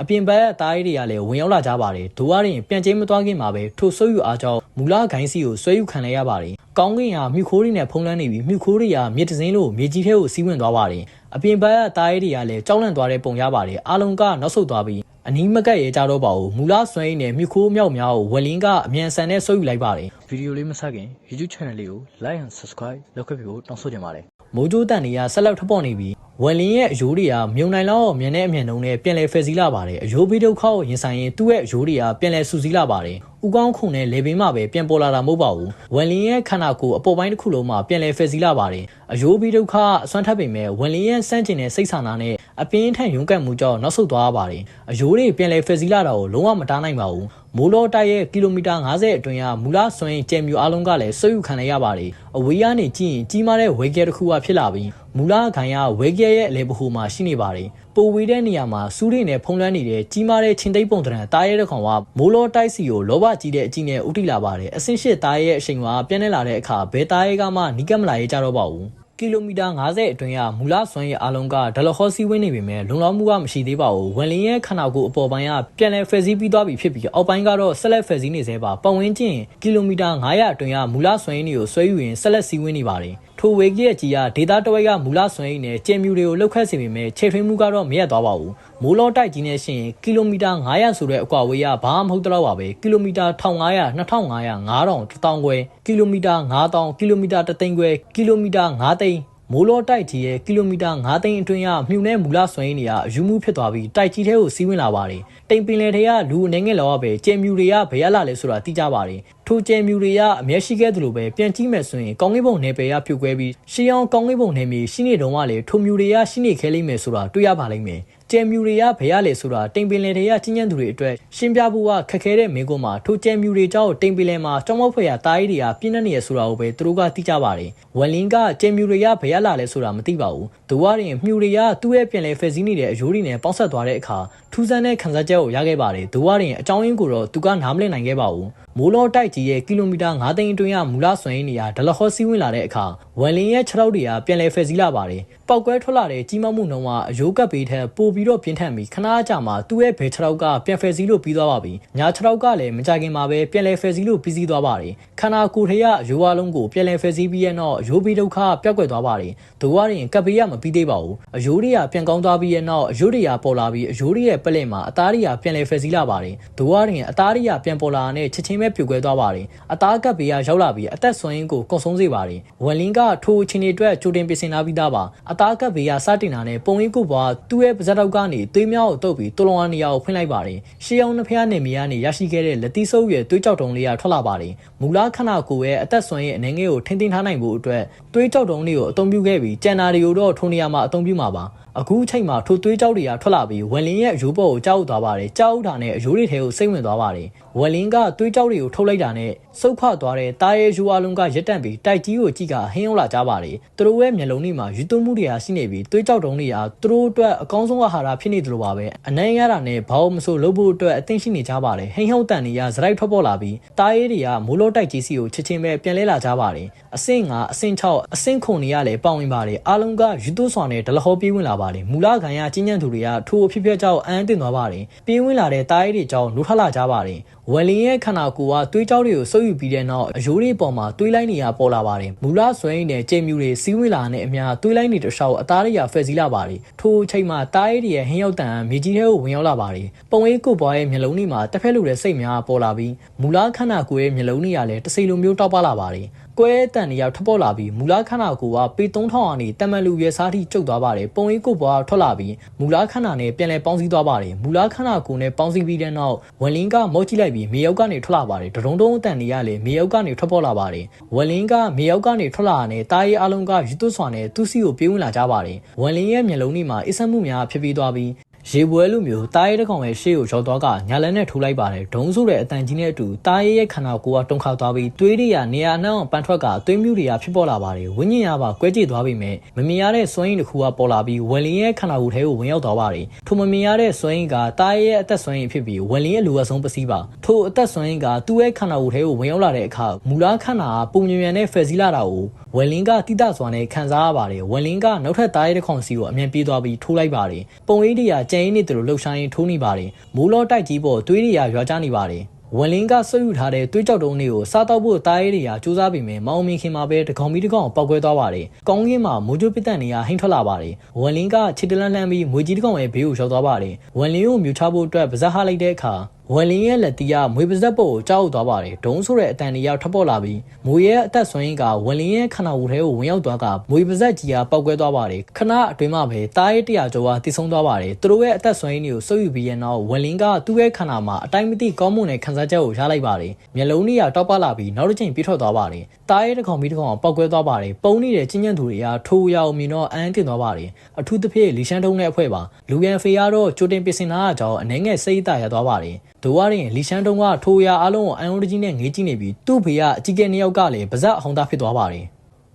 အပြင်ဘက်ကတားရီတွေကလည်းဝင်ရောက်လာကြပါတယ်ဒိုးရရင်ပြန်ကျင်းမသွားခင်မှာပဲထိုဆွဲယူအားကြောင့်မူလဂိုင်းစီကိုဆွဲယူခံလိုက်ရပါတယ်ကောင်းကင်ဟာမြူခိုးတွေနဲ့ဖုံးလွှမ်းနေပြီးမြူခိုးတွေကမြေတစင်းလို့မြေကြီးထဲကိုစီးဝင်သွားပါတယ်အပြင်ဘက်ကတားရီတွေကလည်းကြောက်လန့်သွားတဲ့ပုံရပါတယ်အားလုံးကနောက်ဆုတ်သွားပြီး အနီးမကပ်ရဲကြတော့ပါဘူးမူလဆွဲရင်းနဲ့မြူခိုးမြောက်များကိုဝက်လင်းကအမြန်ဆန်နဲ့ဆွဲယူလိုက်ပါတယ်ဗီဒီယိုလေးမဆက်ခင် YouTube channel လေးကို like and subscribe လုပ်ခဲ့ပြီးတော့တောင်းဆိုချင်ပါတယ်မိုးကြိုးတန်တွေကဆက်လက်ထပ်ပေါ်နေပြီးဝက်လင်းရဲ့အယိုးတွေကမြုံနိုင်လောက်မြန်တဲ့အမြန်နှုံနဲ့ပြန်လဲဖယ်စီလာပါတယ်အယိုးဘီဒုက္ခကိုရင်ဆိုင်ရင်သူ့ရဲ့အယိုးတွေကပြန်လဲဆူစီလာပါတယ်ဥကောင်းခုန်နဲ့လေပင်မှပဲပြန်ပေါ်လာတာမဟုတ်ပါဘူးဝက်လင်းရဲ့ခန္ဓာကိုယ်အပေါ်ပိုင်းတစ်ခုလုံးမှာပြန်လဲဖယ်စီလာပါတယ်အယိုးဘီဒုက္ခအစွမ်းထပ်ပေမဲ့ဝက်လင်းရဲ့စန့်ကျင်တဲ့စိတ်ဆန္ဒနဲ့ အပင်းထန်ရုန်းကန်မှုကြောင့်နောက်ဆုတ်သွားပါတယ်အယိုးတွေပြန်လဲဖယ်စီလာတာကိုလုံးဝမတားနိုင်ပါဘူးမိုးလောတိုက်ရဲ့ကီလိုမီတာ90အတွင်းကမူလဆွမ်းကျဲမြူအလုံးကလည်းဆွေးယူခံရရပါတယ်အဝေးကနေကြည့်ရင်ကြီးမားတဲ့ဝေကဲတစ်ခုကဖြစ်လာပြီးမူလခိုင်ကဝေကဲရဲ့အလဲပဟိုမှာရှိနေပါတယ်ပိုဝေးတဲ့နေရာမှာစူးရိနဲ့ဖုံးလွှမ်းနေတဲ့ကြီးမားတဲ့ချင်းသိပ်ပုံတရံတားရဲတဲ့ကောင်ကမိုးလောတိုက်စီကိုလောဘကြီးတဲ့အကြီးနဲ့ဥတီလာပါတယ်အဆင့်ရှစ်တားရဲရဲ့အချိန်မှာပြန်းနေလာတဲ့အခါဘဲတားရဲကမှနီးကပ်မလာရဲကြတော့ပါဘူး ကီလိုမီတာ90အတွင်းကမူလဆွမ်းရဲ့အလုံးကဒလဟောစီဝင်းနေပေမဲ့လုံလောက်မှုကမရှိသေးပါဘူးဝန်လင်းရဲ့ခန္ဓာကိုယ်အပေါ်ပိုင်းကပြန်လည်ဖယ်စီးပြီးသွားပြီဖြစ်ပြီးအောက်ပိုင်းကတော့ဆက်လက်ဖယ်စီးနေသေးပါပတ်ဝန်းကျင်ကီလိုမီတာ900အတွင်းကမူလဆွမ်းရင်းတွေကိုဆွဲယူရင်ဆက်လက်စီးဝင်းနေပါတယ် ထိုဝေကြီးရဲ့ကြီးကဒေတာတဝိုက်ကမူလဆွမ်းရည်နဲ့ကျဲမြူတွေကိုလှုပ်ခတ်စေပေမဲ့ခြေထွေးမှုကတော့မရက်သွားပါဘူးမိုးလောတိုက်ကြီးနဲ့ရှင်ကီလိုမီတာ900ဆိုတဲ့အကွာဝေးကဘာမှမဟုတ်တော့ပါပဲကီလိုမီတာ1500 2500 9000 1000ခွဲကီလိုမီတာ9000ကီလိုမီတာ3သိန်းခွဲကီလိုမီတာ9သိန်း မိုးလောတိုက်ကြီးရဲ့ကီလိုမီတာ9သိန်းအတွင်းကမြူနဲ့မူလဆွမ်းရင်းတွေကအယူမှုဖြစ်သွားပြီးတိုက်ကြီးထဲကိုစီးဝင်လာပါတယ်။တိမ်ပင်လယ်ထဲကလူအနေငယ်လောက်ပဲကျဲမြူတွေကဘယ်ရလာလဲဆိုတာသိကြပါတယ်။ထိုကျဲမြူတွေကအမျက်ရှိခဲ့သလိုပဲပြန်ကြည့်မယ်ဆိုရင်ကောင်းကင်ဘုံနယ်ပယ်ရဖြုတ်ခွဲပြီးရှီအောင်ကောင်းကင်ဘုံနယ်မြေရှိနေတုန်းကလေထိုမြူတွေကရှိနေခဲလိမ့်မယ်ဆိုတာတွေ့ရပါလိမ့်မယ်။ ကျဲမြူတွေကဘယ်ရလဲဆိုတာတိမ်ပင်လယ်တွေကချင်းညံ့သူတွေအတွက်ရှင်းပြဖို့ကခက်ခဲတဲ့မင်းကုန်းမှာထိုကျဲမြူတွေကြောင့်တိမ်ပင်လယ်မှာကြောင်းမဖွယ်ရတားရီတွေကပြင်းနေရဆိုတာကိုပဲသူတို့ကသိကြပါတယ်။ဝက်လင်းကကျဲမြူတွေကဘယ်ရလာလဲဆိုတာမသိပါဘူး။ဒိုဝါရင်မြူတွေကသူ့ရဲ့ပြင်လယ်ဖက်စည်းနေတဲ့အယိုးတွေနဲ့ပေါင်းဆက်သွားတဲ့အခါထူးဆန်းတဲ့ခံစားချက်ကိုရခဲ့ပါတယ်။ဒိုဝါရင်အကြောင်းရင်းကိုတော့သူကနားမလည်နိုင်ခဲ့ပါဘူး။မိုးလောတိုက်ကြီးရဲ့ကီလိုမီတာ9သိန်းအတွင်းကမူလဆွမ်းရင်းနေရာဒလဟောစီးဝင်လာတဲ့အခါဝမ်လင်းရဲ့ခြေထောက်တွေကပြန်လဲဖယ်စီးလာပါတယ်။ပောက်ကွဲထွက်လာတဲ့ကြီးမောက်မှုနှုံကအယိုးကပ်ပေးထက်ပိုပြီးတော့ပြင်းထန်ပြီးခဏကြာမှသူ့ရဲ့ဘယ်ခြေထောက်ကပြန်ဖယ်စီးလို့ပြီးသွားပါပြီ။ညာခြေထောက်ကလည်းမကြခင်မှာပဲပြန်လဲဖယ်စီးလို့ပြီးစီးသွားပါတယ်။ခန္ဓာကိုယ်ထဲကအယိုးအလုံးကိုပြန်လဲဖယ်စီးပြီးရဲ့နောက်အယိုးပြီးဒုက္ခပြက်ကွက်သွားပါတယ်။ဒိုးဝရင်ကပ်ပေးရမပြီးသေးပါဘူး။အယိုးတွေကပြန်ကောင်းသွားပြီးရဲ့နောက်အယိုးတွေကပေါ်လာပြီးအယိုးတွေရဲ့ပလက်မှာအသားတွေကပြန်လဲဖယ်စီးလာပါတယ်။ဒိုးဝရင်အသားတွေကပြန်ပေါ်လာတဲ့ချက်ချင်းပဲပြိုကွဲသွားပါတယ်။အသားကပ်ပေးရရောက်လာပြီးအသက်ဆွမ်းရင်းကိုကုံဆုံးစေပါတယ်။ဝမ်လင်းကထိုအချိန်တွေအတွက်ကြိုတင်ပြင်ဆင်ထားပြီးသားပါ။အသားကပ်ပေးရစတင်တာနဲ့ပုံရင်းကိုပွားသူ့ရဲ့ပါဇက်တောက်ကနေသွေးမြောက်ကိုတုပ်ပြီးတူလုံအနီယာကိုဖွင့်လိုက်ပါတယ်။ရှေးအောင်နှစ်ဖျားနေမီကနေရရှိခဲ့တဲ့လက်သီးဆုပ်ရဲ့သွေးကြောက်တုံးလေးကထွက်လာပါတယ်။မူလခန္ဓာကိုယ်ရဲ့အသက်ဆွမ်းရင်းအနေငယ်ကိုထိန်းသိမ်းထားနိုင်ဖို့အတွက်သွေးကြောက်တုံးလေးကိုအသုံးပြုခဲ့ပြီးကျန်နာတွေကိုတော့ထိုနေရာမှာအသုံးပြုမှာပါ။ အခုအချိန်မှာထိုသွေးကြောက်တွေကထွက်လာပြီးဝက်လင်းရဲ့အယိုးပေါ်ကိုကြောက်သွားပါတယ်ကြောက်တာနဲ့အယိုးတွေထဲကိုစိတ်ဝင်သွားပါတယ်ဝက်လင်းကသွေးကြောက်တွေကိုထုတ်လိုက်တာနဲ့စုပ်ဖသွားတဲ့တားရဲယူအလုံးကရက်တန့်ပြီးတိုက်ကြီးကိုကြည့်ကဟင်းရောက်လာကြပါတယ်သူတို့ရဲ့မျက်လုံးတွေမှာယူသွမှုတွေဟာရှိနေပြီးသွေးကြောက်တုံးတွေကသူတို့အတွက်အကောင်းဆုံးအာဟာရဖြစ်နေတယ်လို့ပါပဲအနိုင်ရတာနဲ့ဘာလို့မဆိုလုပ်ဖို့အတွက်အသင့်ရှိနေကြပါတယ်ဟိန်းဟုတ်တန်တွေကဇရိုက်ထွက်ပေါ်လာပြီးတားရဲတွေကမိုးလို့တိုက်ကြီးစီကိုချက်ချင်းပဲပြန်လဲလာကြပါတယ်အဆင့်5အဆင့်6အဆင့်9တွေကလည်းပေါဝင်ပါတယ်အားလုံးကယူသွစွာနဲ့ဒလဟောပြေးဝင်လာပါတယ်မူလခံရကျဉ်းညံ့သူတွေကထိုအဖြစ်ဖြစ်ကြောက်အန်းတင်သွားပါတယ်။ပြေးဝင်လာတဲ့တားရဲတွေကြောင့်လူထလာကြပါတယ်။ ဝယ်လင်းရဲ့ခန္ဓာကိုယ်ကသွေးကြောတွေကိုဆုပ်ယူပြီးတဲ့နောက်အယိုးတွေပေါ်မှာသွေးလိုက်နေရပေါ်လာပါတယ်။မူလဆွဲရင်းနဲ့ကြိမ်မြူတွေစီးဝင်လာတဲ့အများသွေးလိုက်နေတခြားအသားတွေကဖက်စီးလာပါတယ်။ထိုအချိန်မှာတားရဲတွေရဲ့ဟင်းရောက်တန်မြေကြီးထဲကိုဝင်ရောက်လာပါတယ်။ပုံရိပ်ကိုပွားရဲ့မျက်လုံးတွေမှာတစ်ဖက်လိုတဲ့စိတ်များပေါ်လာပြီးမူလခန္ဓာကိုယ်ရဲ့မျက်လုံးတွေကလည်းတစ်စိလိုမျိုးတောက်ပလာပါတယ်။ကွဲတန်နေရောက်ထွက်ပေါ်လာပြီးမူလခန္ဓာကိုယ်ကပေ3000အနေတမန်လူရဲစားထိကျုပ်သွားပါတယ်ပုံရိပ်ကိုပွားထွက်လာပြီးမူလခန္ဓာနဲ့ပြန်လည်ပေါင်းစည်းသွားပါတယ်မူလခန္ဓာကိုယ်နဲ့ပေါင်းစည်းပြီးတဲ့နောက်ဝလင်းကမော့ကြည့်လိုက်ပြီးမြေရောက်ကနေထွက်လာပါတယ်ဒရုံတုံးအတန်နေရလေမြေရောက်ကနေထွက်ပေါ်လာပါတယ်ဝလင်းကမြေရောက်ကနေထွက်လာတဲ့တားရီအလုံးကယူသွစွာနဲ့သူ့စီကိုပြေးဝင်လာကြပါတယ်ဝလင်းရဲ့မျက်လုံးတွေမှာအစ်ဆက်မှုများဖြစ်ပြီးသွားပြီး ရေပွဲလိုမျိုးတားရဲတစ်ကောင်ရဲ့ရှေ့ကိုရောက်သွားကညာလက်နဲ့ထိုးလိုက်ပါတယ်ဒုံဆိုးတဲ့အတန်ကြီးနဲ့အတူတားရဲရဲ့ခန္ဓာကိုယ်ကတုန်ခါသွားပြီးသွေးတွေကနေရာနှောင်းပန်းထွက်ကသွေးမြူတွေကဖြစ်ပေါ်လာပါတယ်ဝိညာဉ်ရပါကွဲကြည့်သွားပြီးမြမမြင်ရတဲ့စွမ်းရည်တစ်ခုကပေါ်လာပြီးဝယ်လင်းရဲ့ခန္ဓာကိုယ်ထဲကိုဝင်ရောက်သွားပါတယ်ထိုမမြင်ရတဲ့စွမ်းရည်ကတားရဲရဲ့အသက်စွမ်းရည်ဖြစ်ပြီးဝယ်လင်းရဲ့လူအပ်ဆုံးပစ္စည်းပါထိုအသက်စွမ်းရည်ကသူ့ရဲ့ခန္ဓာကိုယ်ထဲကိုဝင်ရောက်လာတဲ့အခါမူလားခန္ဓာကပုံမြင်မြန်နဲ့ဖယ်စီးလာတာကိုဝယ်လင်းကတိတစွာနဲ့ခံစားရပါတယ်ဝယ်လင်းကနောက်ထပ်တားရဲတစ်ကောင်စီကိုအမြန်ပြေးသွားပြီးထိုးလိုက်ပါတယ်ပုံရိပ်တွေကကြံကြံရင်းနေသူတို့လှုပ်ရှားရင်းထိုးနေပါတယ်မိုးလောတိုက်ကြီးပေါ်သွေးတွေရရွာချနေပါတယ်ဝန်လင်းကဆွတ်ယူထားတဲ့သွေးကြောက်တုံးလေးကိုစားတော့ဖို့တားရဲတွေကစူးစမ်းပြီးမယ်မောင်မင်းခင်မှာပဲတကောင်မီတကောင်ပောက်ကွဲသွားပါတယ်။ကောင်းကင်းမှာမိုးကြိုးပစ်တန်နေရဟိမ့်ထွက်လာပါတယ်။ဝန်လင်းကခြေတလန်းလှမ်းပြီးမွေကြီးတကောင်ရဲ့ဘေးကိုရောက်သွားပါတယ်။ဝန်လင်းကိုမြူချဖို့အတွက်ပါဇက်ဟလိုက်တဲ့အခါ ဝန်လင်းရဲ့လက်တီးကမွေပါဇက်ပေါ်ကိုကြောက်သွားပါတယ်ဒုံးဆိုတဲ့အတန်ကြီးထွက်ပေါ်လာပြီးမွေရဲ့အသက်ဆွမ်းရင်ကဝန်လင်းရဲ့ခန္ဓာကိုယ်ထဲကိုဝင်ရောက်သွားကမွေပါဇက်ကြီးကပောက်ကွဲသွားပါတယ်ခဏအတွင်းမှာပဲတားရဲ့တရာကျော်ကတိဆုံးသွားပါတယ်သူတို့ရဲ့အသက်ဆွမ်းရင်တွေကိုစုပ်ယူပြီးရဲ့နောက်ဝန်လင်းကသူ့ရဲ့ခန္ဓာမှာအတိုင်းမသိကောင်းမွန်တဲ့ခံစားချက်ကိုရလိုက်ပါတယ်မျက်လုံးတွေကတောက်ပလာပြီးနောက်တစ်ချိန်ပြေးထွက်သွားပါတယ်တားရဲ့တစ်ခေါင်ပြီးတစ်ခေါင်ပောက်ကွဲသွားပါတယ်ပုံနေတဲ့ချင်းညံ့သူတွေကထိုးရအောင်မြင်တော့အန်းတင်သွားပါတယ်အထူးသဖြင့်လီရှန်တုံးတဲ့အဖွဲ့ပါလူရန်ဖေကတော့ကြိုတင်ပြင်ဆင်လာတာကြောင့်အနေငယ်စိတ်အသာရသွားပါတယ်ဒိုဝါရင်လီရှန်တုံးကထိုးရအားလုံးကိုအန်ယုံတကြီးနဲ့ငေးကြည့်နေပြီးသူ့ဖေကအကြီးကဲနှစ်ယောက်ကလည်းပါဇက်အဟောင်းသားဖြစ်သွားပါတယ်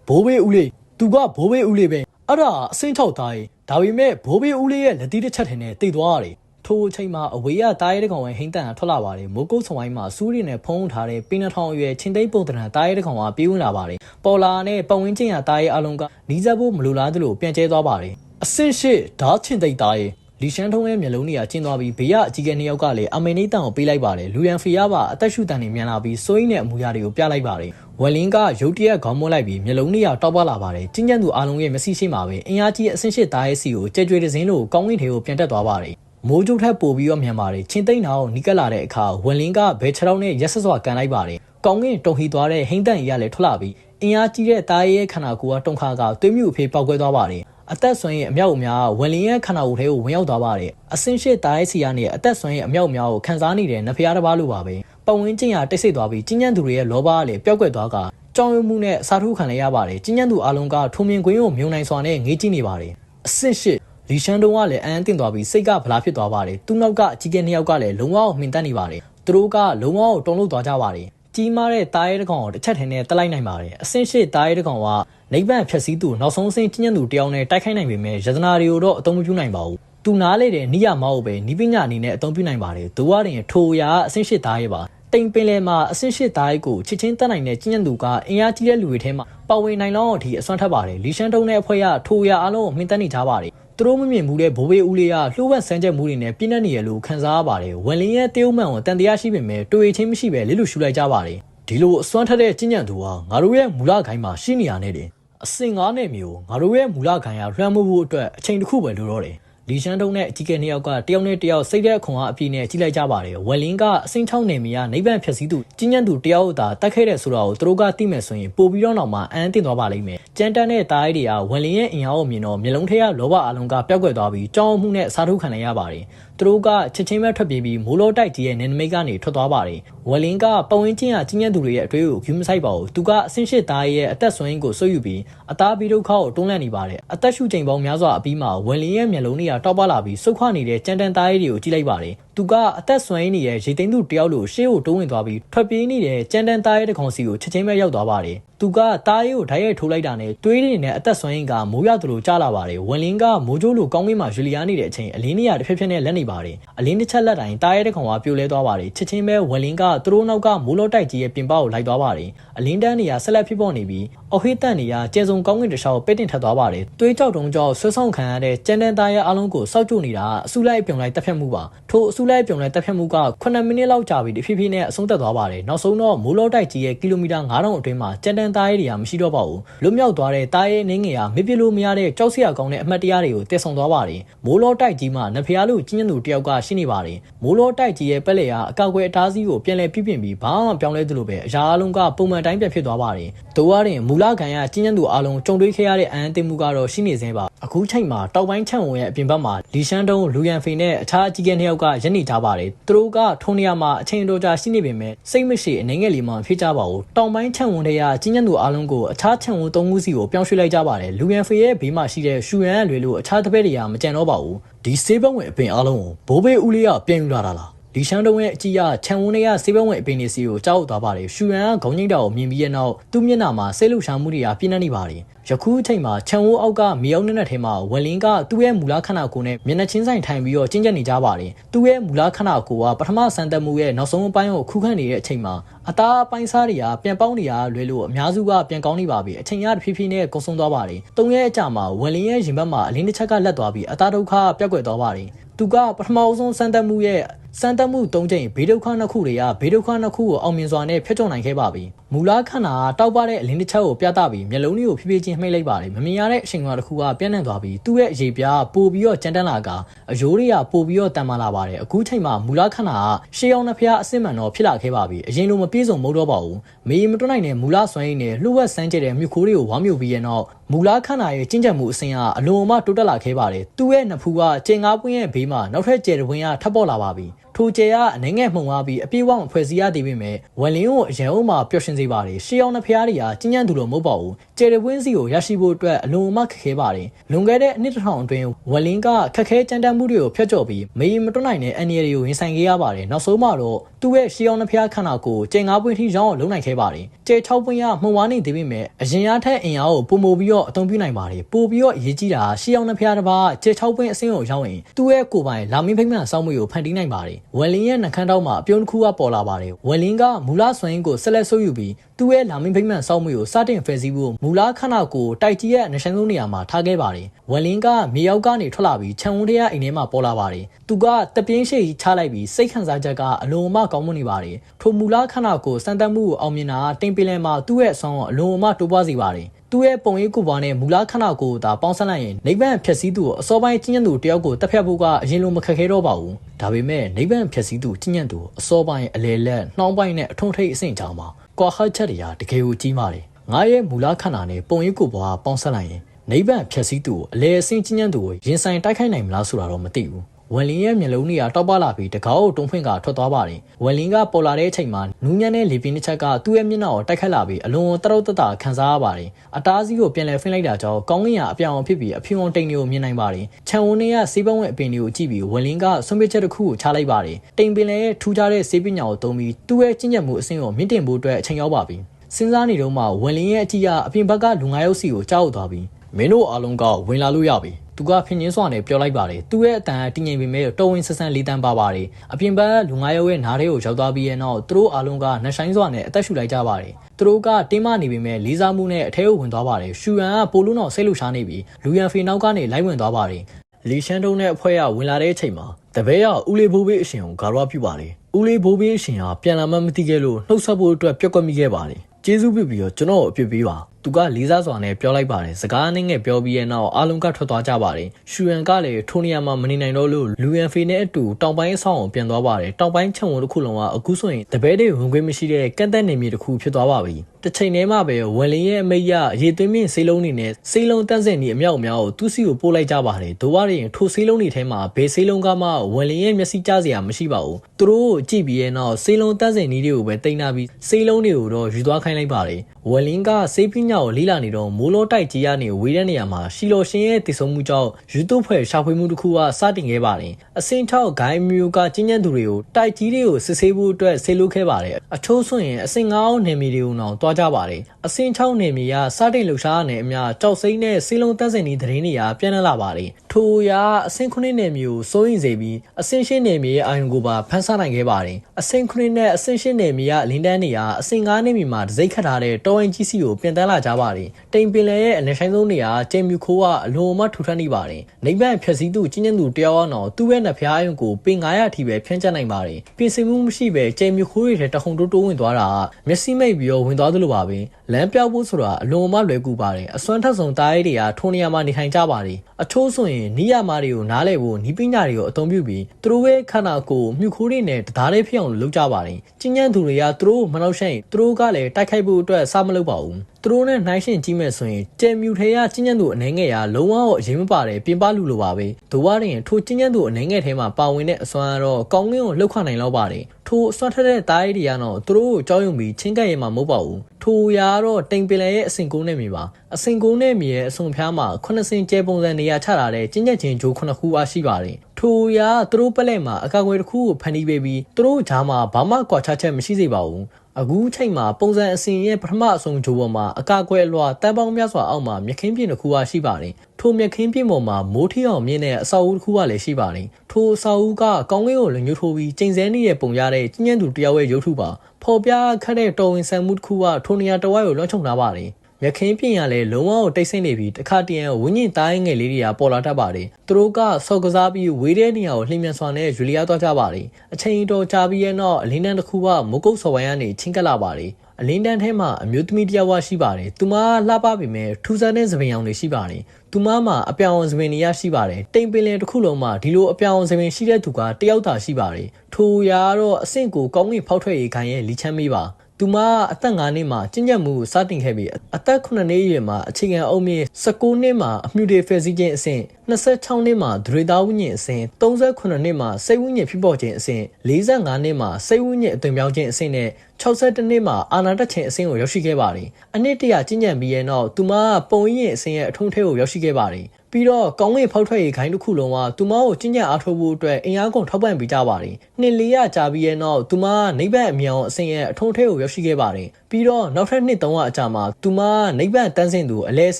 ဘိုးဘေးဦးလေးသူကဘိုးဘေးဦးလေးပဲအဲ့ဒါအစင်းချောက်သားရေးဒါပေမဲ့ဘိုးဘေးဦးလေးရဲ့လက်သီးတစ်ချက်ထင်နဲ့တိတ်သွားရတယ်ထိုအချိန်မှာအဝေးကတားရဲတကောင်ဝဲဟိမ့်တန်ထွက်လာပါတယ်မိုးကုတ်ဆောင်ဝိုင်းမှာစူးရီနဲ့ဖုံးထားတဲ့ပင်းနှထောင်ရွယ်ချင်းသိမ်းပုံတံတားရဲတကောင်ကပြေးဝင်လာပါတယ်ပေါ်လာနဲ့ပဝင်းချင်းရတားရဲအလုံးကနီးစပ်ဖို့မလိုလားသလိုပြန်ကျဲသွားပါတယ်အဆင့်ရှိဓာချင်းသိမ်းတားရဲ လီရှန်ထုံးရဲ့မျက်လုံးတွေကကျင်းသွားပြီးဘေးကအကြီးကဲနှစ်ယောက်ကလည်းအမေနိတန်ကိုပေးလိုက်ပါတယ်လူရန်ဖီယာပါအသက်ရှူတန်နေမြန်လာပြီးစိုးရိမ်တဲ့အမူအရာတွေကိုပြလိုက်ပါတယ်ဝယ်လင်းကရုတ်တရက်ခေါင်းမွတ်လိုက်ပြီးမျက်လုံးတွေကတောက်ပလာပါတယ်ကျင်းကျန်သူအားလုံးရဲ့မျက်စိရှိမှာပဲအင်အားကြီးအဆင့်ရှိသားရဲ့စီကိုကြဲကြွေတဲ့စင်းလို့ကောင်းကင်ထဲကိုပြန်တက်သွားပါတယ်မိုးကြိုးထက်ပိုပြီးတော့မြန်ပါတယ်ချင်းသိန်းနာကိုနီးကပ်လာတဲ့အခါဝယ်လင်းကဘဲချောင်းနဲ့ရက်ဆက်စွာကန်လိုက်ပါတယ်ကောင်းကင်တုံဟီသွားတဲ့ဟိမ့်တန်ကြီးကလည်းထွက်လာပြီးအင်အားကြီးတဲ့သားရဲ့ခန္ဓာကိုယ်ကတုံခါကသွေးမြူအဖေပေါက်ကွဲသွားပါတယ် အသက်ဆွမ်းရဲ့အမြောက်အများဝင်လင်းရဲ့ခန္ဓာကိုယ်ထဲကိုဝင်ရောက်သွားပါတယ်အစင်းရှိတားရဲ့စီကနေအသက်ဆွမ်းရဲ့အမြောက်အများကိုခံစားနေတဲ့နဖျားတစ်ပါးလိုပါပဲပတ်ဝန်းကျင်ဟာတိတ်ဆိတ်သွားပြီးကျဉ်းညံ့သူတွေရဲ့လောဘကလည်းပျောက်ကွယ်သွားကကြောင်ရုံမှုနဲ့အစားထိုးခံရရပါတယ်ကျဉ်းညံ့သူအလုံးကထုံမြင်ကွင်းကိုမြုံနိုင်စွာနဲ့ငေးကြည့်နေပါတယ်အစင်းရှိလီရှန်တုံးကလည်းအန်းတင်သွားပြီးစိတ်ကဗလာဖြစ်သွားပါတယ်သူ့နောက်ကအကြီးကဲနှစ်ယောက်ကလည်းလုံးဝမှင်တက်နေပါတယ်သူတို့ကလုံးဝတုံလို့သွားကြပါတယ်ကြီးမားတဲ့တားရဲတကောင်ကိုတစ်ချက်ထင်းနဲ့တက်လိုက်နိုင်ပါတယ်အစင်းရှိတားရဲတကောင်က နိဗ္ဗာန်ဖြည့်ဆည်းသူနောက်ဆုံးအဆင့်ချင်းညံ့သူတယောက်နဲ့တိုက်ခိုက်နိုင်ပေမဲ့ယတနာတွေကိုတော့အသုံးမပြုနိုင်ပါဘူးသူနားလေတဲ့နိယမောက်ပဲနိပညာအနေနဲ့အသုံးပြုနိုင်ပါတယ်ဒိုဝါရင်ထိုရာအဆင့်ရှိသားရဲပါတိမ်ပင်လယ်မှာအဆင့်ရှိသားရဲကိုချစ်ချင်းတက်နိုင်တဲ့ချင်းညံ့သူကအင်အားကြီးတဲ့လူတွေထဲမှာပါဝင်နိုင်လောက်အထိအစွမ်းထက်ပါတယ်လီရှန်တုံးတဲ့အဖွဲ့ကထိုရာအလုံးကိုမှင်တက်နေကြပါတယ်သူတို့မမြင်ဘူးတဲ့ဘိုးဘေးဦးလေးကလှိုးဝက်ဆန်းချက်မှုတွေနဲ့ပြင်းနေနေရလို့ခံစားရပါတယ်ဝန်လင်းရဲ့တေးဥမှန်ကိုတန်တရားရှိပေမဲ့တွေ့ချင်းမရှိပဲလေးလူရှူလိုက်ကြပါတယ်ဒီလိုအစွမ်းထက်တဲ့ကျဉ်ညံ့သူဟာငါတို့ရဲ့မူလခိုင်းမှာရှိနေရတဲ့တယ် အစင်ငါးနဲ့မျိုးငါတို့ရဲ့မူလခိုင်းရလွှမ်းမိုးဖို့အတွက်အချိန်တစ်ခုပဲလိုတော့တယ်လီရှန်တုံးနဲ့အကြီးကဲနှစ်ယောက်ကတယောက်နဲ့တယောက်စိတ်တဲ့အခွန်အားအပြည့်နဲ့ကြီးလိုက်ကြပါတယ်ဝယ်လင်းကအစင်းချောင်းနေမီကနိဗ္ဗာန်ဖြစ်စည်းသူကျဉ်းညံ့သူတယောက်သာတက်ခဲ့တဲ့ဆိုတော့သူတို့ကသိမယ်ဆိုရင်ပို့ပြီးတော့နောက်မှအန်းတင်သွားပါလိမ့်မယ်ကြမ်းတမ်းတဲ့တားရီတွေကဝယ်လင်းရဲ့အင်အားကိုမြင်တော့မျိုးလုံးထဲကလောဘအလုံးကပျောက်ကွယ်သွားပြီးကြောင်းမှုနဲ့အစားထိုးခံရရပါတယ် သူတို့ကချက်ချင်းပဲထွက်ပြေးပြီးမိုးလောတိုက်ကြီးရဲ့နင်းနမိတ်ကနေထွက်သွားပါတယ်ဝယ်လင်းကပဝင်းချင်းကကျဉ်းညံ့သူတွေရဲ့အတွေ့ကိုဂူးမဆိုင်ပါဘူးသူကအစင်းရှိသားရဲ့အသက်ဆွမ်းကိုဆွယူပြီးအသားပြီးဒုက္ခကိုတွန်းလှန်နေပါတယ်အသက်ရှူချိန်ပေါင်းများစွာအပြီးမှာဝယ်လင်းရဲ့မျက်လုံးတွေကတောက်ပလာပြီးစုတ်ခွနေတဲ့ကြမ်းတမ်းသားရည်တွေကိုကြည့်လိုက်ပါတယ်သူကအသက်ဆွမ်းရင်းနေတဲ့ရေသိမ်းသူတယောက်လိုရှေ့ကိုတိုးဝင်သွားပြီးထွက်ပြေးနေတဲ့ကြမ်းတမ်းသားရည်တစ်ခုစီကိုချက်ချင်းပဲရောက်သွားပါတယ်သူကတားရည်ကိုဓာတ်ရိုက်ထိုးလိုက်တာနဲ့တွေးနေတဲ့အသက်ဆွမ်းရင်းကမိုးရသလိုကျလာပါတယ်ဝင်လင်းကမိုးကြိုးလိုကောင်းကင်မှာယူလီယာနေတဲ့အချိန်အလင်းနေရတစ်ဖက်ဖက်နဲ့လက်နေပါတယ်အလင်းတစ်ချက်လက်တိုင်းတားရည်တစ်ခုကပြိုလဲသွားပါတယ်ချက်ချင်းပဲဝင်လင်းကသူတို့နောက်ကမိုးလောတိုက်ကြီးရဲ့ပြင်ပကိုလိုက်သွားပါတယ်အလင်းတန်းနေရဆက်လက်ဖြစ်ပေါ်နေပြီး အဟိတန်နေရကျဲစုံကောင်းကင်တစ်လျှောက်ပဲ့တင်ထပ်သွားပါတယ်တွေးကြောက်တုံးကြောက်ဆွဆွဆောင်ခံရတဲ့ကျန်တဲ့သားရဲ့အလုံးကိုစောက်ကြနေတာအစုလိုက်ပြုံလိုက်တက်ဖြတ်မှုပါထိုအစုလိုက်ပြုံလိုက်တက်ဖြတ်မှုက9မိနစ်လောက်ကြာပြီးတဖြည်းဖြည်းနဲ့အဆုံးသက်သွားပါတယ်နောက်ဆုံးတော့မိုးလောတိုက်ကြီးရဲ့ကီလိုမီတာ9000အတွင်းမှာကျန်တဲ့သားရဲ့တွေကမရှိတော့ပါဘူးလွတ်မြောက်သွားတဲ့သားရဲ့နင်းငယ်ဟာမပြလို့မရတဲ့ကြောက်စရာကောင်းတဲ့အမှတ်တရတွေကိုတည်ဆောင်သွားပါတယ်မိုးလောတိုက်ကြီးမှာနဖျားလို့ကျင်းညံသူတယောက်ကရှိနေပါတယ်မိုးလောတိုက်ကြီးရဲ့ပက်လက်ဟာအကောက်ွယ်အတားစီးကိုပြန်လည်ပြပြင်ပြီးဘာမှပြောင်းလဲသလိုပဲအရာအလုံးကပုံမှန်တိုင်းပြန်ဖြစ်သွားပါတယ်။တို့ရရင်မူလခံရကျင်းကျန်းသူအလုံးကြုံတွေ့ခဲ့ရတဲ့အန်တင်မှုကတော့ရှိနေသေးပါ။အခုချိန်မှာတောက်ပိုင်းချန့်ဝင်ရဲ့အပြင်ဘက်မှာလီရှန်တုံးလူရန်ဖေနဲ့အခြားအကြီးကဲနှစ်ယောက်ကရက်နေကြပါတယ်။သူတို့ကထုံနေရာမှာအချိန်တော်ကြာရှိနေပေမဲ့စိတ်မရှိအနေငယ်လေးမှဖြစ်ကြပါဘူး။တောင်ပိုင်းချန့်ဝင်တွေကကျင်းကျန်းသူအလုံးကိုအခြားချန့်ဝင်သုံးခုစီကိုပြောင်းရွှေ့လိုက်ကြပါတယ်။လူရန်ဖေရဲ့ဘေးမှာရှိတဲ့ရှူရန်အလွေလို့အခြားတစ်ဖက်တွေကမကြံတော့ပါဘူး။ဒီစေးဘဝင်အပင်အလုံးကိုဘိုးဘေးဦးလေးကပြန်ယူလာတာလား လီရှန်တုံးရဲ့အကြည့်ရခြံဝန်းထဲကစေဘဝင်အပင်တွေစီကိုကြောက်သွားပါတယ်ရှူရန်ကခေါင်းငိမ့်တာကိုမြင်ပြီးတဲ့နောက်သူ့မျက်နှာမှာစိတ်လှုပ်ရှားမှုတွေကပြင်းနေပါတယ်ယခုအချိန်မှာခြံဝိုးအောက်ကမြေအောင်နဲ့ထဲမှာဝလင်းကသူ့ရဲ့မူလခန္ဓာကိုယ်နဲ့မျက်နှာချင်းဆိုင်ထိုင်ပြီးတော့ကျဉ်ကျက်နေကြပါတယ်သူ့ရဲ့မူလခန္ဓာကိုယ်ကပထမစံတက်မှုရဲ့နောက်ဆုံးအပိုင်းကိုခုခံနေတဲ့အချိန်မှာအသားအပိုင်းစားတွေကပြန်ပေါင်းနေတာလွဲလို့အများစုကပြန်ကောင်းနေပါပြီအချိန်ရတဖြည်းဖြည်းနဲ့ကုန်းဆုံးသွားပါတယ်တုံးရဲ့အကြမှာဝလင်းရဲ့ရင်ဘတ်မှာအလင်းတစ်ချက်ကလက်သွားပြီးအသားဒုက္ခပြက်ကွက်သွားပါတယ် သူကပထမအဆုံးစံတက်မှုရဲ့စံတက်မှု၃ချိန်ဘေးဒုက္ခနှစ်ခုတွေကဘေးဒုက္ခနှစ်ခုကိုအောင်မြင်စွာနဲ့ဖျက်ချော်နိုင်ခဲ့ပါပြီ။မူလခန္ဓာတောက်ပတဲ့အလင်းတစ်ချက်ကိုပြသပြီးမျက်လုံးလေးကိုဖြည်းဖြည်းချင်းမှိတ်လိုက်ပါတယ်။မမြင်ရတဲ့အချိန်ကတစ်ခုကပြန့်နှံ့သွားပြီးသူ့ရဲ့အရေးပြားပို့ပြီးတော့ကြမ်းတမ်းလာကအယိုးတွေကပို့ပြီးတော့တန်မာလာပါတယ်။အခုချိန်မှာမူလခန္ဓာကရှေးအောင်နှစ်ဖျားအစစ်မှန်တော့ဖြစ်လာခဲ့ပါပြီ။အရင်လိုမပြေဆုံးမဟုတ်တော့ပါဘူး။မေးမတွနိုင်တဲ့မူလစွမ်းရည်နဲ့လှုပ်ဝက်ဆန်းကျတဲ့မြုပ်ခိုးတွေကိုဝါမြုပ်ပြီးရဲ့နောက် မူလခန္ဓာရဲ့ကျင့်ကြံမှုအစဉ်ကအလွန်အမတိုးတက်လာခဲ့ပါတယ်။သူ့ရဲ့နဖူးကကျင်ငါးပွင့်ရဲ့ဘေးမှာနောက်ထပ်ကျယ်တပွင့်ကထပ်ပေါ်လာပါပြီ။ ထိုကျယ်ကအနေငယ်မှုံသွားပြီးအပြေးဝမဖွဲ့စည်းရသေးပေမဲ့ဝလင်းကိုအရန်အုံမှာပျော်ရွှင်စေပါတယ်ရှေးအောင်နှစ်ဖျားတွေကကျဉ်းညံ့သူလိုမဟုတ်ပါဘူးကျယ်တပွင့်စီကိုရရှိဖို့အတွက်အလွန်အမခက်ခဲပါတယ်လွန်ခဲ့တဲ့အနှစ်တစ်ထောင်အတွင်းဝလင်းကခက်ခဲကြမ်းတမ်းမှုတွေကိုဖျက်ကျော်ပြီးမေးမတွနိုင်တဲ့အန်ရီတွေကိုရင်ဆိုင်ခဲ့ရပါတယ်နောက်ဆုံးမှာတော့သူ့ရဲ့ရှေးအောင်နှစ်ဖျားခန္ဓာကိုကျယ်ငါးပွင့်ထိရောင်းအောင်လုပ်နိုင်ခဲ့ပါတယ်ကျယ်6ပွင့်ရမှုံဝါးနေသေးပေမဲ့အရင်အားထက်အင်အားကိုပုံမိုပြီးတော့အသုံးပြုနိုင်ပါတယ်ပို့ပြီးတော့အရေးကြီးတာရှေးအောင်နှစ်ဖျားတစ်ပါးကျယ်6ပွင့်အဆင့်ကိုရောက်ရင်သူ့ရဲ့ကိုယ်ပိုင်လာမင်းဖိမှန်စောင့်မှုကိုဖန်တီးနိုင်ပါတယ်ဝလင်းရဲ့နှခမ်းတောက်မှာအပြုံးတစ်ခုကပေါ်လာပါတယ်ဝလင်းကမူလဆွမ်းရင်းကိုဆက်လက်ဆုပ်ယူပြီးသူ့ရဲ့လာမင်းဖိမှန်စောင့်မှုကိုစတင်ဖယ်စီးဖို့မူလခန္ဓာကိုတိုက်ကြီးရဲ့အနရှမ်းဆုံးနေရာမှာထားခဲ့ပါတယ်ဝလင်းကမြေရောက်ကနေထွက်လာပြီးခြံဝန်းထဲကအိမ်ထဲမှာပေါ်လာပါတယ်သူကတပြင်းရှိချလိုက်ပြီးစိတ်ခံစားချက်ကအလွန်အမကောင်းမွန်နေပါတယ်ထိုမူလခန္ဓာကိုစံတက်မှုကိုအောင်မြင်တာတင်ပင်လယ်မှာသူ့ရဲ့အဆောင်ကိုအလွန်အမတိုးပွားစေပါတယ် သူ့ရဲ့ပုံရိပ်ကိုပွားနဲ့မူလခန္ဓာကိုယ်သာပေါင်းစပ်လိုက်ရင်နိဗ္ဗာန်ဖြစ်စည်းသူကိုအစောပိုင်းကျင့်ကြံသူတယောက်ကိုတက်ဖြတ်ဖို့ကအရင်လိုမခက်ခဲတော့ပါဘူးဒါပေမဲ့နိဗ္ဗာန်ဖြစ်စည်းသူကျင့်ကြံသူအစောပိုင်းအလေလက်နှောင်းပိုင်းနဲ့အထုံးထိပ်အဆင့်ကြားမှာကွာဟတ်ချက်တွေကတကယ်ကိုကြီးမားတယ်ငါရဲ့မူလခန္ဓာနဲ့ပုံရိပ်ကိုပွားပေါင်းစပ်လိုက်ရင်နိဗ္ဗာန်ဖြစ်စည်းသူကိုအလေအဆင့်ကျင့်ကြံသူကိုရင်ဆိုင်တိုက်ခိုက်နိုင်မလားဆိုတာတော့မသိဘူး ဝလင်းရဲ့မျက်လုံးတွေကတောက်ပလာပြီးတကောက်တုံးဖွင့်ကထွက်သွားပါတယ်။ဝလင်းကပေါ်လာတဲ့အချိန်မှာနူးညံ့တဲ့လေပြင်းတစ်ချက်ကသူ့ရဲ့မျက်နှာကိုတိုက်ခတ်လာပြီးအလွန်တရုတ်တတခံစားရပါတယ်။အတားစီးကိုပြန်လည်ဖွင့်လိုက်တာကြောင့်ကောင်းကင်ရအပြောင်ဖြစ်ပြီးအဖြူအောင်တိမ်တွေကိုမြင်နိုင်ပါတယ်။ခြံဝန်းထဲကစေးပန်းဝင်အပင်တွေကိုကြည့်ပြီးဝလင်းကဆွန့်ပစ်ချက်တစ်ခုကိုချလိုက်ပါတယ်။တိမ်ပင်လည်းထူးခြားတဲ့စေးပညာကိုသုံးပြီးသူ့ရဲ့ကျင့်ကြံမှုအဆင့်ကိုမြင့်တင်ဖို့အတွက်အချိန်ရောက်ပါပြီ။စဉ်းစားနေတော့မှဝလင်းရဲ့အကြည့်ကအပြင်ဘက်ကလူငါးယောက်စီကိုကြောက်သွားပြီးမင်းတို့အားလုံးကဝင်လာလို့ရပြီ သူကဖင်ချင်းစွာနဲ့ပြောလိုက်ပါတယ်သူ့ရဲ့အတန်တည်ငြိမ်ပေမဲ့တော်ဝင်ဆဆန်လေးတန်းပါပါတယ်အပြင်ဘက်လူငါးယောက်ရဲ့နားထဲကိုရောက်သွားပြီးရဲ့နောက်သူတို့အားလုံးကနှဆိုင်စွာနဲ့အသက်ရှူလိုက်ကြပါတယ်သူတို့ကတင်းမနေပေမဲ့လေးစားမှုနဲ့အထဲကိုဝင်သွားပါတယ်ရှူရန်ကပိုလုံးတော့ဆိတ်လှရှားနေပြီးလူရန်ဖေနောက်ကနေလိုက်ဝင်သွားပါတယ်လီရှန်တုံးနဲ့အဖွဲရဝင်လာတဲ့အချိန်မှာတပည့်ရဦးလေးဘိုးဘေးအရှင်ကိုဂါရဝပြုပါတယ်ဦးလေးဘိုးဘေးအရှင်ကပြန်လာမှမသိခဲ့လို့နှုတ်ဆက်ဖို့အတွက်ပြက်ကွက်မိခဲ့ပါတယ်ကျေးဇူးပြုပြီးတော့ကျွန်တော်ကိုအပြစ်ပေးပါ သူကလေးစားစွာနဲ့ပြောလိုက်ပါတယ်စကားနဲ့ငယ်ပြောပြီးရဲ့နောက်အားလုံးကထွက်သွားကြပါတယ်ရှူရန်ကလည်းထိုနေရာမှာမနေနိုင်တော့လို့လူရန်ဖေနဲ့အတူတောင်ပိုင်းအဆောင်ကိုပြန်သွားပါတယ်တောင်ပိုင်းခြံဝန်းတစ်ခုလုံးကအခုဆိုရင်တပည့်တွေဝင်ခွင့်မရှိတဲ့ကန့်သက်နေမြေတစ်ခုဖြစ်သွားပါပြီတစ်ချိန်တည်းမှာပဲဝန်လင်းရဲ့အမိတ်ရရေသွင်းမြင့်ဆေးလုံးနေနဲ့ဆေးလုံးတန့်စင်နေအမြောက်အများကိုသူ့စီကိုပို့လိုက်ကြပါတယ်ဒိုဝါရင်ထိုဆေးလုံးတွေထဲမှာဘယ်ဆေးလုံးကမှဝန်လင်းရဲ့မျက်စိကျစရာမရှိပါဘူးသူတို့ကိုကြည့်ပြီးရဲ့နောက်ဆေးလုံးတန့်စင်နေတွေကိုပဲတင်လာပြီးဆေးလုံးတွေကိုတော့ယူသွားခိုင်းလိုက်ပါတယ်ဝလင်းကစေးပညာကိုလေးလာနေတော့မိုးလောတိုက်ကြီးကနေဝေးတဲ့နေရာမှာရှီလိုရှင်ရဲ့တည်ဆုံမှုကြောင့်ယူတူဖွဲ့ရှာဖွေမှုတစ်ခုကစတင်ခဲ့ပါတယ်။အစင်ထောက်ဂိုင်းမျိုးကကျင်းကျန်သူတွေကိုတိုက်ကြီးတွေကိုစစ်ဆေးဖို့အတွက်ဆေးလုပ်ခဲ့ပါတယ်။အချို့ဆိုရင်အစင်9အောင်နေမီတွေကိုတော့တွားကြပါတယ်။အစင်6နေမီကစတင်လှူရှားနေအများကြောက်စိမ့်နဲ့စီလုံးတန်းစင်နေသတင်းတွေကပြန့်နှံ့လာပါတယ်။ထိုအရာအစင်9နေမီကိုစိုးရင်စေပြီးအစင်10နေမီရဲ့အာရုံကိုပါဖန်ဆနိုင်ခဲ့ပါတယ်။အစင်9နဲ့အစင်10နေမီကလင်းတန်းနေရာအစင်9နေမီမှာဒစိတ်ခတ်ထားတဲ့တော်ဝင်ကြီးစီကိုပြန်တန်းလာကြပါတယ်။တိမ်ပင်လယ်ရဲ့အနေဆိုင်ဆုံးနေရာဂျိမ်မြူခိုးကအလွန်အမထူထပ်နေပါတယ်။နိဗ္ဗာန်ဖြည့်ဆည်းသူကျင်းကျင်းသူတယောက်အောင်တော့သူ့ရဲ့နှဖျားယုံကိုပင်900အထိပဲဖြန့်ကျက်နိုင်ပါတယ်။ပြင်ဆင်မှုမရှိပဲဂျိမ်မြူခိုးရဲ့တခုံတိုးတိုးဝင်သွားတာမျက်စိမိတ်ပြီးတော့ဝင်သွားသလိုပါပဲ။လမ်းပြောက်ဖို့ဆိုတာအလွန်အမလွယ်ကူပါတယ်။အစွမ်းထက်ဆုံးတားရဲတွေကထိုနေရာမှာနေထိုင်ကြပါတယ်။အချို့ဆိုရင်နီးရမာတွေကိုနားလည်ဖို့နီးပညာတွေကိုအသုံးပြုပြီးသူတို့ရဲ့ခန္ဓာကိုယ်မြှုပ်ခိုးတွေနဲ့တရားလေးဖြစ်အောင်လုပ်ကြပါတယ်။ကျင်းကျန်းသူတွေကသူတို့မနှောက်ယှက်သူတို့ကလည်းတိုက်ခိုက်ဖို့အတွက်စမလုပ်ပါဘူး။ သူတို့နဲ့နှိုင်းရှင်ကြီးမဲ့ဆိုရင်ကျဲမြူထေရကျင်းကျန်းသူအနေငယ်ရာလုံးဝအရင်မပါတယ်ပြင်ပလူလိုပါပဲဒိုဝါရင်ထိုကျင်းကျန်းသူအနေငယ်ထဲမှာပါဝင်တဲ့အစွမ်းကတော့ကောင်းကင်ကိုလှုပ်ခနိုင်လောက်ပါတယ်ထိုအစွမ်းထက်တဲ့တားရီတွေကတော့သူတို့ကိုကြောက်ရွံ့ပြီးချင်းကပ်ရမှာမဟုတ်ပါဘူးထိုရာတော့တိမ်ပင်လယ်ရဲ့အစင်ကုန်းနဲ့မြေပါအစင်ကုန်းနဲ့မြေရဲ့အဆုံဖျားမှာခုနှစ်စင်ကျဲပုံစံနေရာချထားတဲ့ကျင်းကျက်ချင်းဂျိုးခုနှစ်ခုအားရှိပါတယ် ထိုထိုအရာသူတို့ပလက်မှာအကာအကွယ်တစ်ခုကိုဖန်တီးပေးပြီးသူတို့ဂျားမှာဘာမှကွာခြားချက်မရှိစေပါဘူးအခုချိန်မှာပုံစံအစဉ်ရဲ့ပထမအဆုံးဂျိုးပေါ်မှာအကာအကွယ်အလွှာတန်ပေါင်းများစွာအောက်မှာမြခင်းပြင်တစ်ခုကရှိပါတယ်ထိုမြခင်းပြင်ပေါ်မှာမိုးထီအောင်မြင့်တဲ့အဆောက်အဦတစ်ခုကလည်းရှိပါတယ်ထိုအဆောက်အဦကကောင်းကင်ကိုလုံညှိုးထိုးပြီးကျိန်ဆဲနေတဲ့ပုံရတဲ့ကျဉ်းကျဉ်သူတယောက်ရဲ့ရုပ်ထုပါဖော်ပြခတ်တဲ့တော်ဝင်ဆန်မှုတစ်ခုကထိုနေရာတစ်ဝိုက်ကိုလွှမ်းခြုံထားပါတယ် မြခင်းပြင်ရလဲလုံးဝကိုတိတ်ဆိတ်နေပြီးတခါတည်းဝင်းညင်သားငယ်လေးတွေကပေါ်လာတတ်ပါတယ်သူတို့ကစော်ကစားပြီးဝေးတဲ့နေရာကိုလှည့်မြန်စွာနဲ့ယူလီယာသွားကြပါတယ်အချိန်တော်ကြာပြီးရဲ့နောက်အလင်းတန်းတစ်ခုကမုတ်ကုတ်စော်ဝိုင်းကနေချင်းကပ်လာပါတယ်အလင်းတန်းထဲမှာအမျိုးသမီးတစ်ယောက်ရှိပါတယ်သူမလှပပေမဲ့ထူဆန်းတဲ့သပင်ရောင်တွေရှိပါတယ်သူမမှာအပြောင်သပင်တွေရရှိပါတယ်တိမ်ပင်လယ်တစ်ခုလုံးမှာဒီလိုအပြောင်သပင်ရှိတဲ့သူကတယောက်သာရှိပါတယ်ထိုရာကတော့အဆင့်ကိုကောင်းကင်ဖောက်ထွက်ရေးခိုင်ရဲ့လီချမ်းမေးပါ သူမအသက်9နှစ်မှာကျင့်ကြံမှုကိုစတင်ခဲ့ပြီးအသက်9နှစ်အရွယ်မှာအခြေခံအုပ်မြင့်19နှစ်မှာအမှုတွေဖယ်စီးခြင်းအဆင့်26နှစ်မှာဒရေသားဝိညာဉ်အဆင့်38နှစ်မှာစိတ်ဝိညာဉ်ဖြစ်ပေါ်ခြင်းအဆင့်45နှစ်မှာစိတ်ဝိညာဉ်အသွင်ပြောင်းခြင်းအဆင့်နဲ့62နှစ်မှာအာနာတက်ခြင်းအဆင့်ကိုရောက်ရှိခဲ့ပါတယ်။အနှစ်တရာကျင့်ကြံပြီးရဲ့နောက်သူမကပုံရင်းအဆင့်ရဲ့အထုံးထဲကိုရောက်ရှိခဲ့ပါတယ်။ ပြီးတော့ကောင်းကင်ဖောက်ထွက်ရေးခိုင်းတစ်ခုလုံးကသူမကိုကျင့်ကြံအားထုတ်ဖို့အတွက်အင်အားကုန်ထောက်ပံ့ပေးကြပါတယ်။နှစ်လေးရကြာပြီးရဲ့နောက်သူမကနိဗ္ဗာန်အမြောင်အဆင့်ရဲ့အထုံးထဲကိုရောက်ရှိခဲ့ပါတယ်။ပြီးတော့နောက်ထပ်နှစ်300အကြာမှာသူမကနိဗ္ဗာန်တန်းစင်သူအလဲအဆ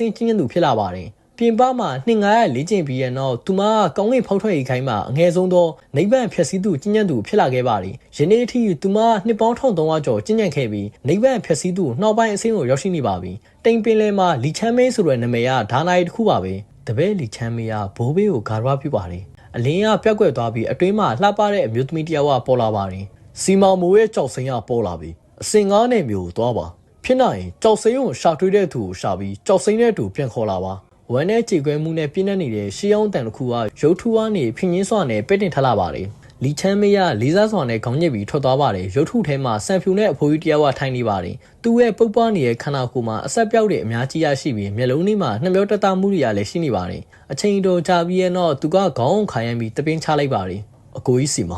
င့်ကျင့်ကြံသူဖြစ်လာပါတယ်။ပြင်ပမှာနှစ်900လေ့ကျင့်ပြီးရနောက်သူမကကောင်းကင်ဖောက်ထွက်ရေးခိုင်းမှာအငယ်ဆုံးသောနိဗ္ဗာန်ဖြည့်ဆည်းသူကျင့်ကြံသူဖြစ်လာခဲ့ပါသည်ယနေ့အထိသူမနှစ်ပေါင်း1300ကျော်ကျင့်ကြံခဲ့ပြီးနိဗ္ဗာန်ဖြည့်ဆည်းသူနှောက်ပိုင်းအဆင့်ကိုရောက်ရှိနေပါပြီတိမ်ပင်လယ်မှာလီချမ်းမေးဆိုတဲ့နာမည်ကဒါနိုင်တစ်ခုပါပဲ တပည့်လီချမ်းမေးကဘိုးဘေးကိုဂါရဝပြုပါတယ်အလင်းကပျောက်ကွယ်သွားပြီးအတွင်းမှာလှပတဲ့အမျိုးသမီးတစ်ယောက်ကပေါ်လာပါတယ်စီမောင်မိုးရဲ့ကြောက်စိမ်းကပေါ်လာပြီးအစင်ကားနယ်မျိုးကိုသွားပါဖြစ်နိုင်ရင်ကြောက်စိမ်းကိုရှာထွေးတဲ့သူကိုရှာပြီးကြောက်စိမ်းတဲ့သူပြန်ခေါ်လာပါဝမ်းနဲ့ကြေကွဲမှုနဲ့ပြင်းထန်နေတဲ့ရှေးအောင်တန်တစ်ခုကရုပ်ထူးကနေဖင်ရင်းစွာနဲ့ပိတ်တင်ထလာပါတယ်။ လီချမ်းမေးကလေးစားစွာနဲ့ခေါင်းညစ်ပြီးထွက်သွားပါတယ်။ရုပ်ထုထဲမှာဆန်ဖြူနဲ့အဖိုးကြီးတယောက်ကထိုင်နေပါတယ်။သူ့ရဲ့ပုပ်ပွားနေတဲ့ခန္ဓာကိုယ်မှာအဆက်ပြောက်တဲ့အများကြီးရရှိပြီးမျက်လုံးထဲမှာနှမျောတတမှုတွေလည်းရှိနေပါတယ်။အချိန်တော်ကြာပြီးရဲ့နောက်သူကခေါင်းအောင်ခါရမ်းပြီးတပင်းချလိုက်ပါတယ်။အကိုကြီးစီမ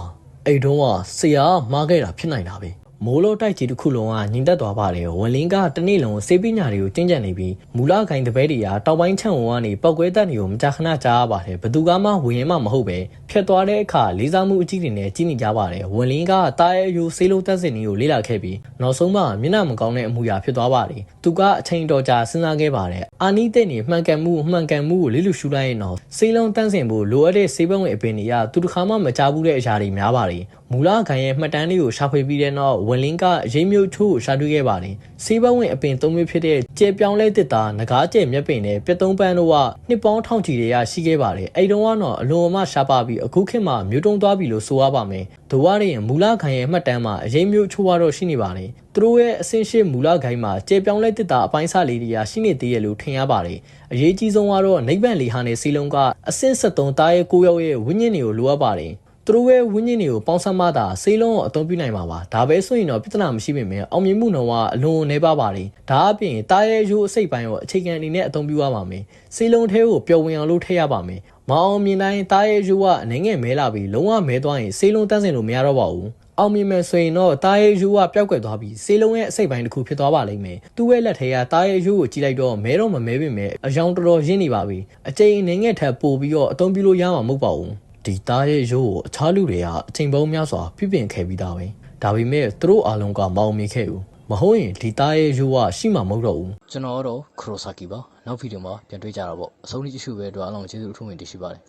အဲ့တုန်းကဆရာမားခဲ့တာဖြစ်နိုင်တာပဲ။ မိုးလို့တိုက်ကြီးတစ်ခုလုံးကညင်တက်သွားပါတယ်ဝန်လင်းကတနေ့လုံးစေးပညာတွေကိုကျင့်ကြံနေပြီးမူလခိုင်တပဲတွေကတောက်ပိုင်းချန့်ဝန်ကနေပောက်ကွဲတက်တွေကိုမကြာခဏကြားရပါတယ်ဘသူကမှဝင်ရင်မှမဟုတ်ပဲဖြတ်သွားတဲ့အခါလေးစားမှုအကြီးတွေနဲ့ကြီးနေကြပါတယ်ဝန်လင်းကတားရဲ့အယိုဆေးလုံးတက်စင်တွေကိုလေ့လာခဲ့ပြီးနောက်ဆုံးမှမျက်နှာမကောင်းတဲ့အမှုရာဖြစ်သွားပါတယ်သူကအချိန်တော်ကြာစဉ်းစားခဲ့ပါတယ်အာနီးတဲ့နေမှန်ကန်မှုမှန်ကန်မှုကိုလေ့လူရှုလိုက်ရင်တော့ဆေးလုံးတန်းစင်ဖို့လိုအပ်တဲ့ဆေးပုံဝင်အပင်တွေကသူတစ်ခါမှမကြားဘူးတဲ့အရာတွေများပါတယ်မူလခိုင်ရဲ့မှတ်တမ်းတွေကိုရှာဖွေပြီးတဲ့နောက်ဝန်လင်းကရိပ်မြုပ်ချိုးကိုရှာတွေ့ခဲ့ပါတယ်။ဆေးဘဝင်အပင်သုံးမျိုးဖြစ်တဲ့ကျဲပြောင်းလဲတစ်တာငကားကျဲမျက်ပင်နဲ့ပြက်သုံးပန်းတို့ကနှစ်ပေါင်းထောင်ချီတွေရရှိခဲ့ပါတယ်။အဲဒီတော့ကတော့အလွန်အမရှားပါပြီးအခုခေတ်မှာမျိုးတုံးသွားပြီလို့ဆိုရပါမယ်။ဒိုဝါရင်မူလခိုင်ရဲ့မှတ်တမ်းမှာအရိပ်မြုပ်ချိုးတော့ရှိနေပါတယ်။သူတို့ရဲ့အစင်းရှိမူလခိုင်မှာကျဲပြောင်းလဲတစ်တာအပိုင်းစားလေးတွေကရှိနေသေးရလို့ထင်ရပါတယ်။အရေးကြီးဆုံးကတော့နိဗ္ဗာန်လီဟာနဲ့စီလုံးကအစင်း73တားရဲ့ကိုရောက်ရဲ့ဝိညာဉ်တွေကိုလိုအပ်ပါတယ်။ သူတို့ရဲ့ဝင်းညင်းတွေကိုပေါင်းစပ်မှသာဆေးလုံးကိုအသုံးပြုနိုင်မှာပါဒါပဲဆိုရင်တော့ပြဿနာမရှိပေမဲ့အောင်မြင်မှုနှုန်းကအလွန်နေပါပါတယ်ဒါအပြင်တားရဲ့ရိုးအစိတ်ပိုင်းကိုအခြေခံအနေနဲ့အသုံးပြုရပါမယ်ဆေးလုံးထဲကိုပျော်ဝင်အောင်လုပ်ထည့်ရပါမယ်မအောင်မြင်တိုင်းတားရဲ့ရိုးကအနေငယ်မဲလာပြီးလုံးဝမဲသွားရင်ဆေးလုံးတန်းစင်လို့မရတော့ပါဘူးအောင်မြင်မယ်ဆိုရင်တော့တားရဲ့ယူကပျောက်ကွယ်သွားပြီးဆေးလုံးရဲ့အစိတ်ပိုင်းတစ်ခုဖြစ်သွားပါလိမ့်မယ်။သူ့ရဲ့လက်ထဲကတားရဲ့ယူကိုကြည့်လိုက်တော့မဲတော့မမဲပေမဲ့အယောင်တော်တော်ရင်းနေပါပြီ။အချိန်အနေငယ်ထပ်ပို့ပြီးတော့အသုံးပြုလို့ရမှာမဟုတ်ပါဘူး။ ဒီသားရဲ့ရိုးကိုအခြားလူတွေကအချိန်ပေါင်းများစွာပြပင်ခဲ့ပြီးသားပဲဒါပေမဲ့သူတို့အားလုံးကမအောင်မြင်ခဲ့ဘူးမဟုတ်ရင်ဒီသားရဲ့ရိုးကရှိမှမဟုတ်တော့ဘူးကျွန်တော်တော့ခရိုဆာကီပါနောက်ဗီဒီယိုမှာပြန်တွေ့ကြတာပေါ့အဆုံးထိကြည့်ရှုပဲအတွက်အားလုံးကျေးဇူးအထူးတင်ရှိပါတယ်